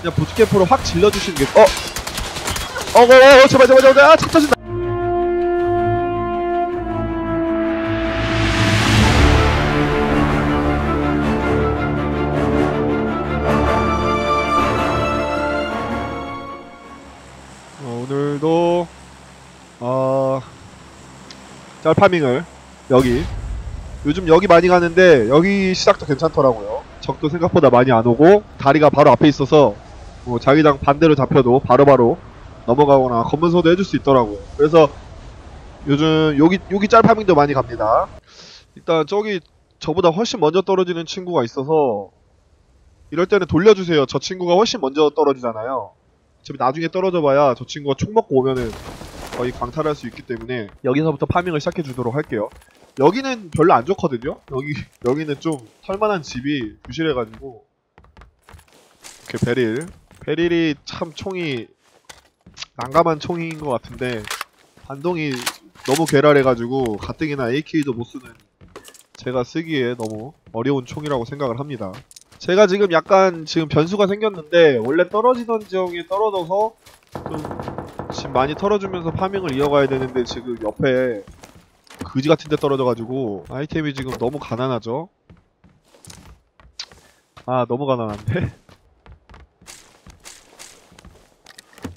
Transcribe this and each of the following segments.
그냥 부트캠프로 확 질러주시는 게 어! 어, 어, 어, 제발, 제발, 제발, 아, 차 터진다! 어, 오늘도 어 짤파밍을 여기 요즘 여기 많이 가는데 여기 시작도 괜찮더라고요 적도 생각보다 많이 안 오고 다리가 바로 앞에 있어서 뭐 자기장 반대로 잡혀도 바로바로 넘어가거나 검문소도 해줄 수 있더라고요 그래서 요즘 여기 여기 짤파밍도 많이 갑니다 일단 저기 저보다 훨씬 먼저 떨어지는 친구가 있어서 이럴 때는 돌려주세요 저 친구가 훨씬 먼저 떨어지잖아요 어차피 나중에 떨어져 봐야 저 친구가 총 먹고 오면은 거의 광탈할 수 있기 때문에 여기서부터 파밍을 시작해 주도록 할게요. 여기는 별로 안 좋거든요. 여기 여기는 좀 털만한 집이 부실해가지고 이렇게 베릴 베릴이 참 총이 난감한 총인 것 같은데 반동이 너무 괴랄해가지고 가뜩이나 AK도 못 쓰는 제가 쓰기에 너무 어려운 총이라고 생각을 합니다. 제가 지금 약간 지금 변수가 생겼는데 원래 떨어지던 지형에 떨어져서 좀 지금 많이 털어주면서 파밍을 이어가야 되는데 지금 옆에 그지 같은 데 떨어져가지고 아이템이 지금 너무 가난하죠 아 너무 가난한데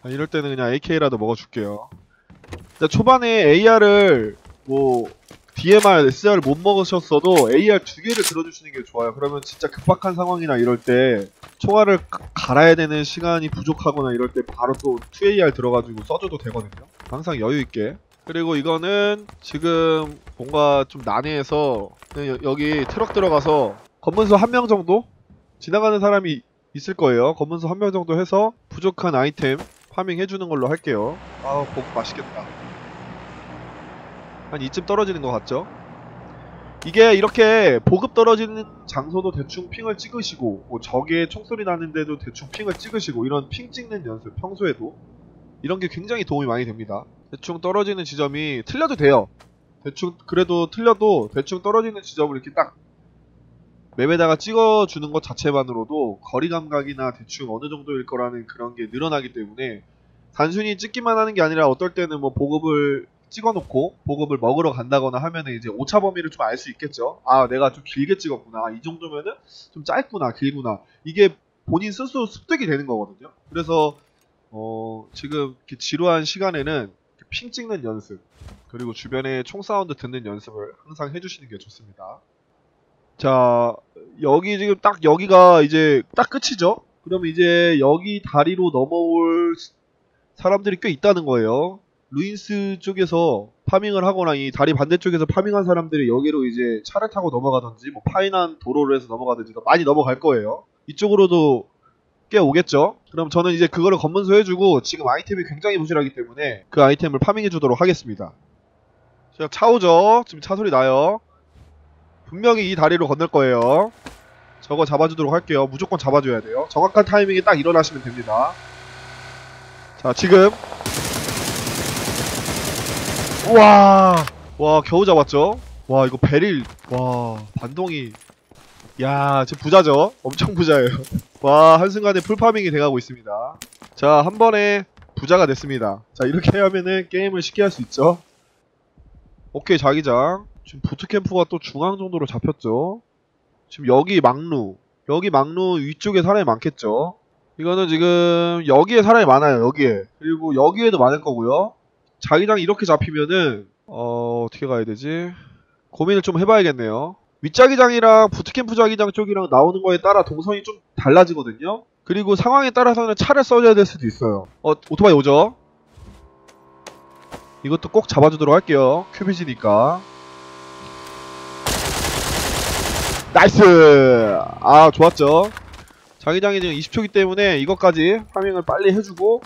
아, 이럴 때는 그냥 AK라도 먹어줄게요 초반에 AR을 뭐 DMR, SR 못 먹으셨어도 AR 두 개를 들어주시는 게 좋아요. 그러면 진짜 급박한 상황이나 이럴 때 총알을 가- 갈아야 되는 시간이 부족하거나 이럴 때 바로 또 2AR 들어가지고 써줘도 되거든요. 항상 여유 있게. 그리고 이거는 지금 뭔가 좀 난해해서 그냥 여, 기 트럭 들어가서 검문소 한 명 정도 지나가는 사람이 있을 거예요. 검문소 한 명 정도 해서 부족한 아이템 파밍 해주는 걸로 할게요. 아우 복 맛있겠다. 한 이쯤 떨어지는 것 같죠? 이게 이렇게 보급 떨어지는 장소도 대충 핑을 찍으시고 뭐 적의 총소리 나는데도 대충 핑을 찍으시고 이런 핑 찍는 연습 평소에도 이런 게 굉장히 도움이 많이 됩니다. 대충 떨어지는 지점이 틀려도 돼요. 대충 그래도 틀려도 대충 떨어지는 지점을 이렇게 딱 맵에다가 찍어주는 것 자체만으로도 거리 감각이나 대충 어느 정도일 거라는 그런 게 늘어나기 때문에 단순히 찍기만 하는 게 아니라 어떨 때는 뭐 보급을 찍어놓고 보급을 먹으러 간다거나 하면은 이제 오차 범위를 좀 알 수 있겠죠. 아, 내가 좀 길게 찍었구나. 이 정도면은 좀 짧구나, 길구나. 이게 본인 스스로 습득이 되는 거거든요. 그래서 어, 지금 지루한 시간에는 핑 찍는 연습 그리고 주변에 총 사운드 듣는 연습을 항상 해주시는 게 좋습니다. 자, 여기 지금 딱 여기가 이제 딱 끝이죠. 그러면 이제 여기 다리로 넘어올 사람들이 꽤 있다는 거예요. 루인스 쪽에서 파밍을 하거나 이 다리 반대쪽에서 파밍한 사람들이 여기로 이제 차를 타고 넘어가든지 뭐 파인한 도로를 해서 넘어가든지 많이 넘어갈 거예요. 이쪽으로도 꽤 오겠죠. 그럼 저는 이제 그거를 검문소 해주고 지금 아이템이 굉장히 부실하기 때문에 그 아이템을 파밍해 주도록 하겠습니다. 자, 차 오죠. 지금 차 소리 나요. 분명히 이 다리로 건널 거예요. 저거 잡아주도록 할게요. 무조건 잡아줘야 돼요. 정확한 타이밍에 딱 일어나시면 됩니다. 자, 지금. 우와! 와 겨우 잡았죠? 와 이거 베릴 와 반동이. 야 지금 부자죠? 엄청 부자예요. 와 한순간에 풀파밍이 돼가고 있습니다. 자 한 번에 부자가 됐습니다. 자 이렇게 하면은 게임을 쉽게 할 수 있죠? 오케이 자기장 지금 부트캠프가 또 중앙 정도로 잡혔죠 지금 여기 막루 여기 막루 위쪽에 사람이 많겠죠 이거는 지금 여기에 사람이 많아요 여기에 그리고 여기에도 많을 거고요 자기장이 이렇게 잡히면은 어 어떻게 가야 되지? 고민을 좀 해봐야겠네요. 윗자기장이랑 부트캠프 자기장 쪽이랑 나오는 거에 따라 동선이 좀 달라지거든요. 그리고 상황에 따라서는 차를 써줘야 될 수도 있어요. 어 오토바이 오죠? 이것도 꼭 잡아주도록 할게요. 큐비지니까. 나이스! 아 좋았죠? 자기장이 지금 20초기 때문에 이것까지 파밍을 빨리 해주고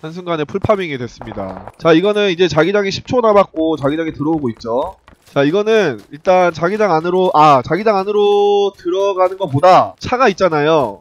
한순간에 풀파밍이 됐습니다. 자, 이거는 이제 자기장이 10초 남았고 자기장이 들어오고 있죠. 자, 이거는 일단 자기장 안으로 아, 자기장 안으로 들어가는 것보다 차가 있잖아요.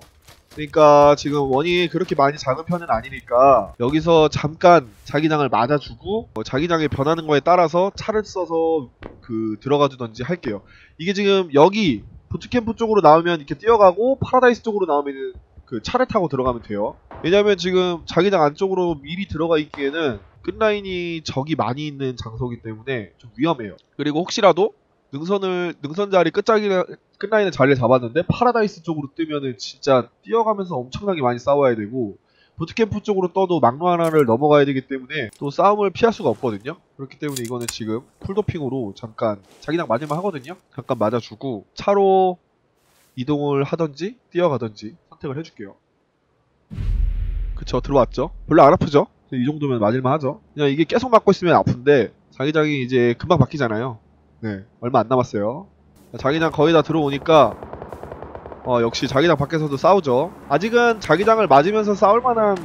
그러니까 지금 원이 그렇게 많이 작은 편은 아니니까 여기서 잠깐 자기장을 맞아주고 어, 자기장이 변하는 거에 따라서 차를 써서 그 들어가 주던지 할게요. 이게 지금 여기 부트캠프 쪽으로 나오면 이렇게 뛰어가고 파라다이스 쪽으로 나오면 그 차를 타고 들어가면 돼요. 왜냐면 지금 자기장 안쪽으로 미리 들어가 있기에는 끝라인이 적이 많이 있는 장소이기 때문에 좀 위험해요. 그리고 혹시라도 능선을 능선 자리 끝자리 끝라인의 자리를 잡았는데 파라다이스 쪽으로 뜨면은 진짜 뛰어가면서 엄청나게 많이 싸워야 되고 부트캠프 쪽으로 떠도 막루 하나를 넘어가야 되기 때문에 또 싸움을 피할 수가 없거든요. 그렇기 때문에 이거는 지금 풀도핑으로 잠깐 자기장 맞을만 하거든요. 잠깐 맞아주고 차로 이동을 하던지 뛰어가던지 선택을 해줄게요. 그쵸 들어왔죠. 별로 안 아프죠. 이 정도면 맞을만 하죠. 그냥 이게 계속 맞고 있으면 아픈데 자기장이 이제 금방 바뀌잖아요. 네 얼마 안 남았어요. 자기장 거의 다 들어오니까 어, 역시 자기장 밖에서도 싸우죠. 아직은 자기장을 맞으면서 싸울 만한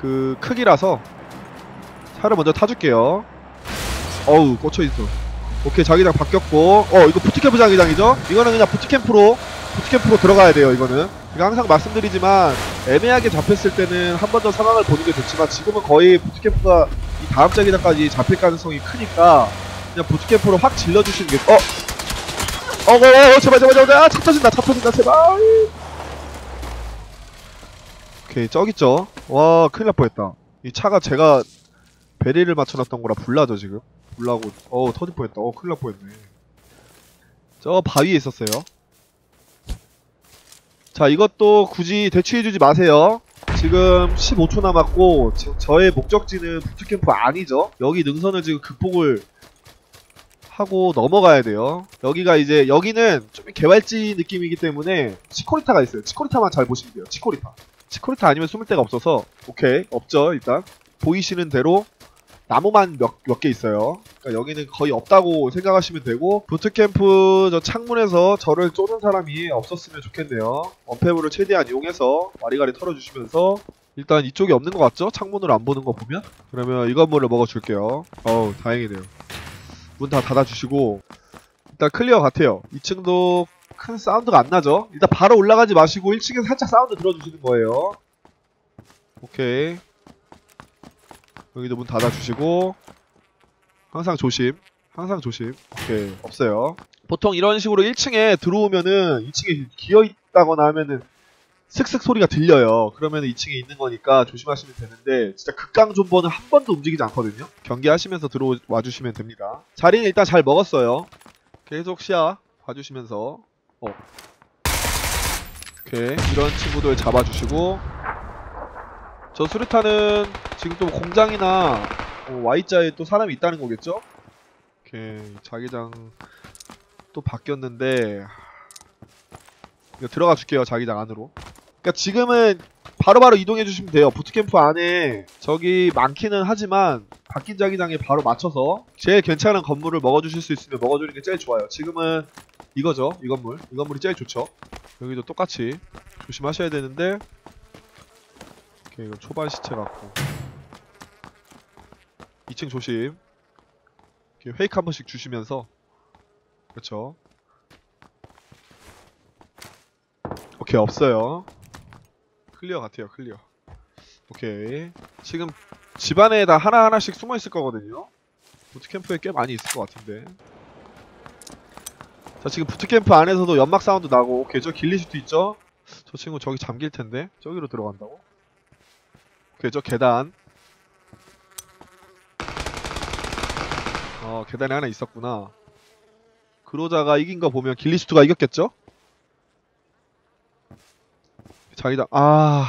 그 크기라서 차를 먼저 타줄게요. 어우, 꽂혀있어. 오케이, 자기장 바뀌었고. 어, 이거 부트캠프 자기장이죠? 이거는 그냥 부트캠프로, 부트캠프로 들어가야 돼요, 이거는. 제가 항상 말씀드리지만, 애매하게 잡혔을 때는 한 번 더 상황을 보는 게 좋지만, 지금은 거의 부트캠프가 이 다음 자기장까지 잡힐 가능성이 크니까, 그냥 부트캠프로 확 질러주시는 게, 어! 어, 어, 어, 제발, 제발, 제발, 아, 차 터진다, 차 터진다, 제발. 오케이, 저기 있죠. 와, 큰일 날 뻔했다. 이 차가 제가 베리를 맞춰놨던 거라 불나죠, 지금. 불나고, 어, 터질 뻔했다. 어, 큰일 날 뻔했네. 저 바위에 있었어요. 자, 이것도 굳이 대취해주지 마세요. 지금 15초 남았고, 저, 저의 목적지는 부트캠프 아니죠? 여기 능선을 지금 극복을 하고 넘어가야 돼요. 여기가 이제 여기는 좀 개발지 느낌이기 때문에 치코리타가 있어요. 치코리타만 잘 보시면 돼요. 치코리타. 치코리타 아니면 숨을 데가 없어서 오케이 없죠 일단 보이시는 대로 나무만 몇몇개 있어요. 그러니까 여기는 거의 없다고 생각하시면 되고 부트캠프 저 창문에서 저를 쏘는 사람이 없었으면 좋겠네요. 언패브를 최대한 이용해서 와리가리 털어주시면서 일단 이쪽이 없는 것 같죠? 창문으로 안 보는 거 보면? 그러면 이 건물을 먹어줄게요. 어우 다행이네요. 문 다 닫아주시고 일단 클리어 같아요. 2층도 큰 사운드가 안 나죠? 일단 바로 올라가지 마시고 1층에서 살짝 사운드 들어주시는 거예요. 오케이. 여기도 문 닫아주시고 항상 조심. 항상 조심. 오케이. 없어요. 보통 이런 식으로 1층에 들어오면은 2층에 기어있다거나 하면은 슥슥 소리가 들려요. 그러면 2층에 있는 거니까 조심하시면 되는데 진짜 극강 존버는 한 번도 움직이지 않거든요. 경기하시면서 들어와 주시면 됩니다. 자리는 일단 잘 먹었어요. 계속 시야 봐주시면서 어. 오케이 이런 친구들 잡아주시고 저 수류탄은 지금 또 공장이나 어, Y자에 또 사람이 있다는 거겠죠? 오케이 자기장 또 바뀌었는데 들어가 줄게요 자기장 안으로 그러니까 지금은 바로 바로 이동해 주시면 돼요. 부트캠프 안에 적이 많기는 하지만 바뀐 자기장에 바로 맞춰서 제일 괜찮은 건물을 먹어주실 수 있으면 먹어주는 게 제일 좋아요. 지금은 이거죠. 이 건물. 이 건물이 제일 좋죠. 여기도 똑같이 조심하셔야 되는데 오케이 이거 초반 시체 같고 2층 조심 이렇게 페이크 한 번씩 주시면서 그렇죠. 오케이 없어요. 클리어 같아요, 클리어. 오케이. 지금 집안에 다 하나하나씩 숨어 있을 거거든요. 부트캠프에 꽤 많이 있을 것 같은데. 자, 지금 부트캠프 안에서도 연막 사운드 나고, 오케이, 저 길리슈트 있죠? 저 친구 저기 잠길 텐데. 저기로 들어간다고? 오케이, 저 계단. 어, 계단에 하나 있었구나. 그로자가 이긴 거 보면 길리슈트가 이겼겠죠? 자기장 아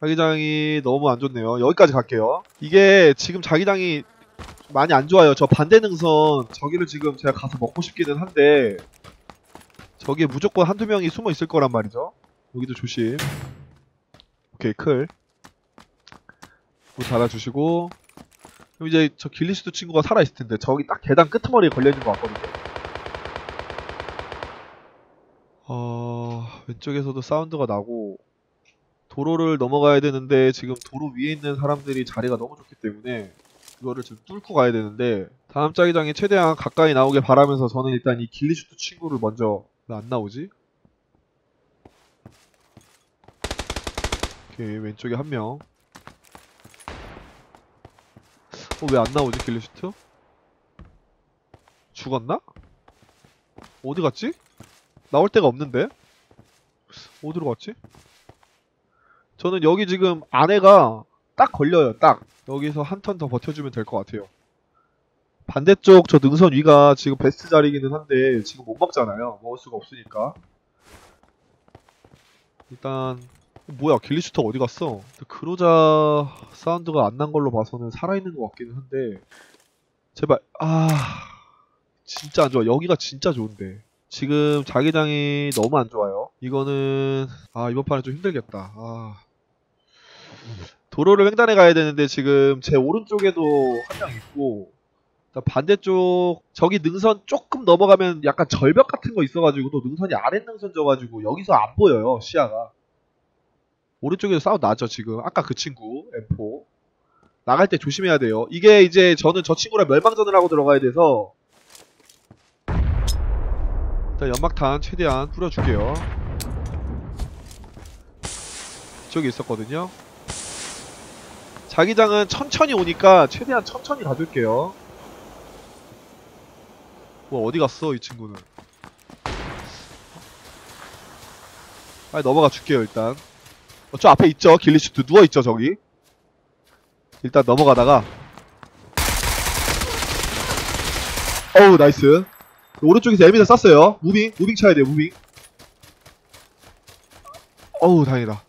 자기장이 너무 안 좋네요. 여기까지 갈게요. 이게 지금 자기장이 많이 안 좋아요. 저 반대 능선 저기를 지금 제가 가서 먹고 싶기는 한데 저기에 무조건 한두 명이 숨어 있을 거란 말이죠. 여기도 조심. 오케이 클문 닫아주시고. 그럼 이제 저 길리스도 친구가 살아있을 텐데 저기 딱 계단 끄트머리에 걸려있는 것 같거든요. 어... 왼쪽에서도 사운드가 나고 도로를 넘어가야 되는데 지금 도로 위에 있는 사람들이 자리가 너무 좋기 때문에 그거를 지금 뚫고 가야 되는데 다음 자기장에 최대한 가까이 나오길 바라면서 저는 일단 이 길리슈트 친구를 먼저 왜 안 나오지? 오케이 왼쪽에 한 명 어 왜 안 나오지 길리슈트? 죽었나? 어디 갔지? 나올 데가 없는데? 어디로 갔지? 저는 여기 지금 안에가 딱 걸려요. 딱 여기서 한 턴 더 버텨주면 될 것 같아요. 반대쪽 저 능선 위가 지금 베스트 자리기는 한데 지금 못 먹잖아요. 먹을 수가 없으니까. 일단 뭐야 길리슈터 어디 갔어? 그로자 사운드가 안 난 걸로 봐서는 살아있는 것 같기는 한데 제발 아 진짜 안 좋아. 여기가 진짜 좋은데. 지금 자기장이 너무 안 좋아요. 이거는 아 이번 판은 좀 힘들겠다. 아 도로를 횡단해 가야 되는데 지금 제 오른쪽에도 한 명 있고 반대쪽 저기 능선 조금 넘어가면 약간 절벽 같은 거 있어가지고 또 능선이 아랫 능선 져가지고 여기서 안 보여요 시야가. 오른쪽에도 싸움 나죠 지금. 아까 그 친구 M4 나갈 때 조심해야 돼요. 이게 이제 저는 저 친구랑 멸망전을 하고 들어가야 돼서 일단 연막탄 최대한 뿌려줄게요. 저기 있었거든요. 자기장은 천천히 오니까 최대한 천천히 가줄게요. 뭐 어디 갔어 이 친구는? 빨리 넘어가 줄게요 일단. 어, 저 앞에 있죠 길리슈트 누워 있죠 저기. 일단 넘어가다가. 어우 나이스. 오른쪽에서 에미사 쐈어요. 무빙, 무빙 쳐야 돼요, 무빙. 어우, 다행이다.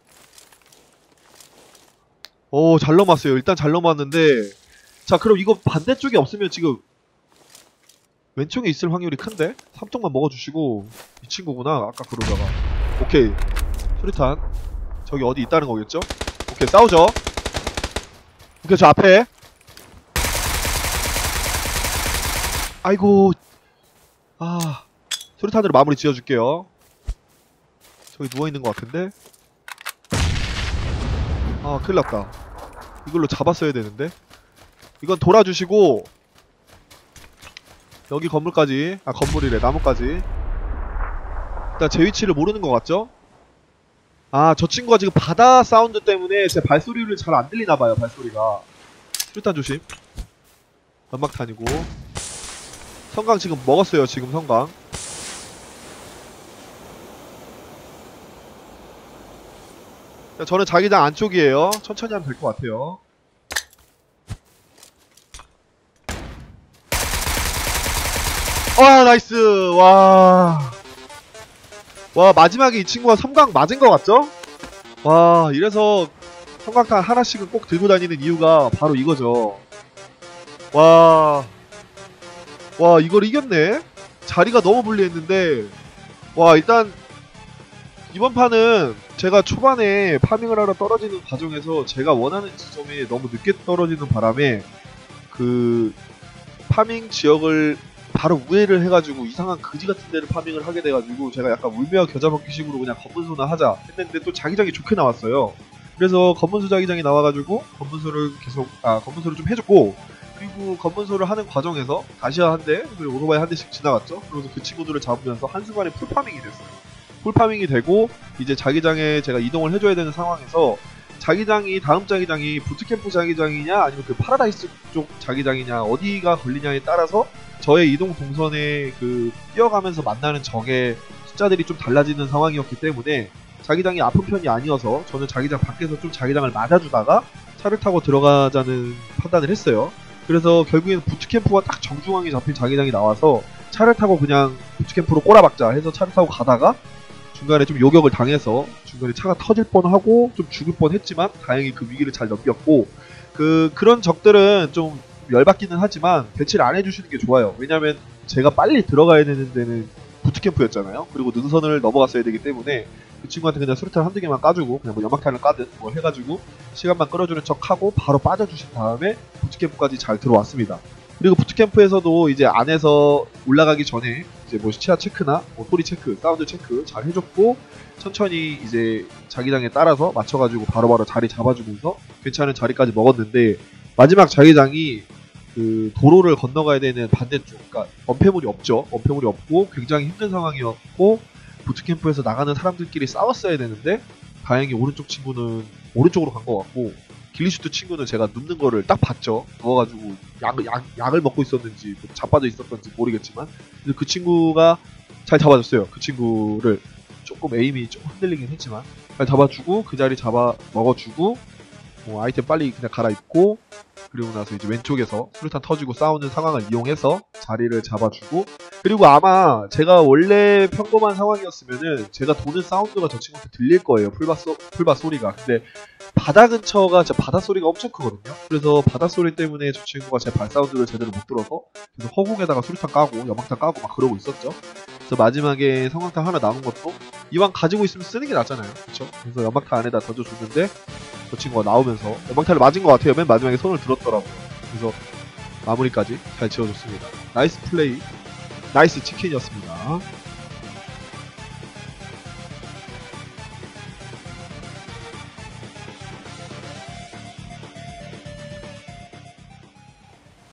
오, 잘 넘었어요. 일단 잘 넘었는데. 자, 그럼 이거 반대쪽에 없으면 지금 왼쪽에 있을 확률이 큰데? 3쪽만 먹어주시고. 이 친구구나. 아까 그러다가. 오케이. 수리탄. 저기 어디 있다는 거겠죠? 오케이, 싸우죠. 오케이, 저 앞에. 아이고, 아, 수류탄으로 마무리 지어줄게요. 저기 누워있는 것 같은데? 아, 큰일 났다. 이걸로 잡았어야 되는데? 이건 돌아주시고, 여기 건물까지, 아, 건물이래, 나무까지. 일단 제 위치를 모르는 것 같죠? 아, 저 친구가 지금 바다 사운드 때문에 제 발소리를 잘 안 들리나봐요, 발소리가. 수류탄 조심. 연막탄이고. 성강 지금 먹었어요 지금 성강 저는 자기장 안쪽이에요. 천천히 하면 될 것 같아요. 와 나이스. 와. 와 마지막에 이 친구가 섬광 맞은 것 같죠? 와 이래서 섬광탄 하나씩은 꼭 들고 다니는 이유가 바로 이거죠. 와. 와 이걸 이겼네? 자리가 너무 불리했는데. 와 일단 이번 판은 제가 초반에 파밍을 하러 떨어지는 과정에서 제가 원하는 지점에 너무 늦게 떨어지는 바람에 그 파밍 지역을 바로 우회를 해가지고 이상한 그지 같은 데를 파밍을 하게 돼가지고 제가 약간 울며 겨자 먹기 식으로 그냥 검문소나 하자 했는데 또 자기장이 좋게 나왔어요 그래서 검문소 자기장이 나와가지고 검문소를 계속 아 검문소를 좀 해줬고 그리고 검문소를 하는 과정에서 다시아 한 대, 그리고 오토바이 한 대씩 지나갔죠. 그래서 그 친구들을 잡으면서 한순간에 풀파밍이 됐어요. 풀파밍이 되고 이제 자기장에 제가 이동을 해줘야 되는 상황에서 자기장이 다음 자기장이 부트캠프 자기장이냐 아니면 그 파라다이스 쪽 자기장이냐 어디가 걸리냐에 따라서 저의 이동 동선에 그 뛰어가면서 만나는 적의 숫자들이 좀 달라지는 상황이었기 때문에 자기장이 아픈 편이 아니어서 저는 자기장 밖에서 좀 자기장을 맞아주다가 차를 타고 들어가자는 판단을 했어요. 그래서 결국에는 부트캠프가 딱 정중앙에 잡힌 자기장이 나와서 차를 타고 그냥 부트캠프로 꼬라박자 해서 차를 타고 가다가 중간에 좀 요격을 당해서 중간에 차가 터질 뻔하고 좀 죽을 뻔했지만 다행히 그 위기를 잘 넘겼고 그 그런 적들은 좀 열받기는 하지만 배치를 안 해주시는 게 좋아요. 왜냐면 제가 빨리 들어가야 되는 데는 부트캠프였잖아요. 그리고 능선을 넘어갔어야 되기 때문에 그 친구한테 그냥 수류탄 한두 개만 까주고 그냥 뭐 연막탄을 까든 뭐 해가지고 시간만 끌어주는 척하고 바로 빠져주신 다음에 부트캠프까지 잘 들어왔습니다. 그리고 부트캠프에서도 이제 안에서 올라가기 전에 이제 뭐 시야 체크나 뭐 소리 체크, 사운드 체크 잘 해줬고 천천히 이제 자기장에 따라서 맞춰가지고 바로 바로 자리 잡아주면서 괜찮은 자리까지 먹었는데 마지막 자기장이 그 도로를 건너가야 되는 반대쪽, 그러니까 엄폐물이 없죠. 엄폐물이 없고 굉장히 힘든 상황이었고 부트캠프에서 나가는 사람들끼리 싸웠어야 되는데 다행히 오른쪽 친구는 오른쪽으로 간 것 같고 길리슈트 친구는 제가 눕는 거를 딱 봤죠. 누워가지고 약, 약, 약을 먹고 있었는지 뭐 자빠져 있었던지 모르겠지만 그 친구가 잘 잡아줬어요. 그 친구를 조금 에임이 좀 흔들리긴 했지만 빨리 잡아주고 그 자리 잡아 먹어주고 뭐 아이템 빨리 그냥 갈아입고 그리고 나서 이제 왼쪽에서 수류탄 터지고 싸우는 상황을 이용해서 자리를 잡아주고 그리고 아마 제가 원래 평범한 상황이었으면은 제가 도는 사운드가 저 친구한테 들릴 거예요. 풀바, 소, 풀바 소리가. 근데 바다 근처가 진짜 바다 소리가 엄청 크거든요. 그래서 바다 소리 때문에 저 친구가 제 발 사운드를 제대로 못 들어서 그래서 허공에다가 수류탄 까고 연막탄 까고 막 그러고 있었죠. 그래서 마지막에 성광탄 하나 남은 것도 이왕 가지고 있으면 쓰는 게 낫잖아요. 그쵸? 그래서 연막탄 안에다 던져줬는데 저 친구가 나오면서 연막탄을 맞은 것 같아요. 맨 마지막에 손을 들었더라고요. 그래서 마무리까지 잘 지어줬습니다. 나이스 플레이 나이스 치킨이었습니다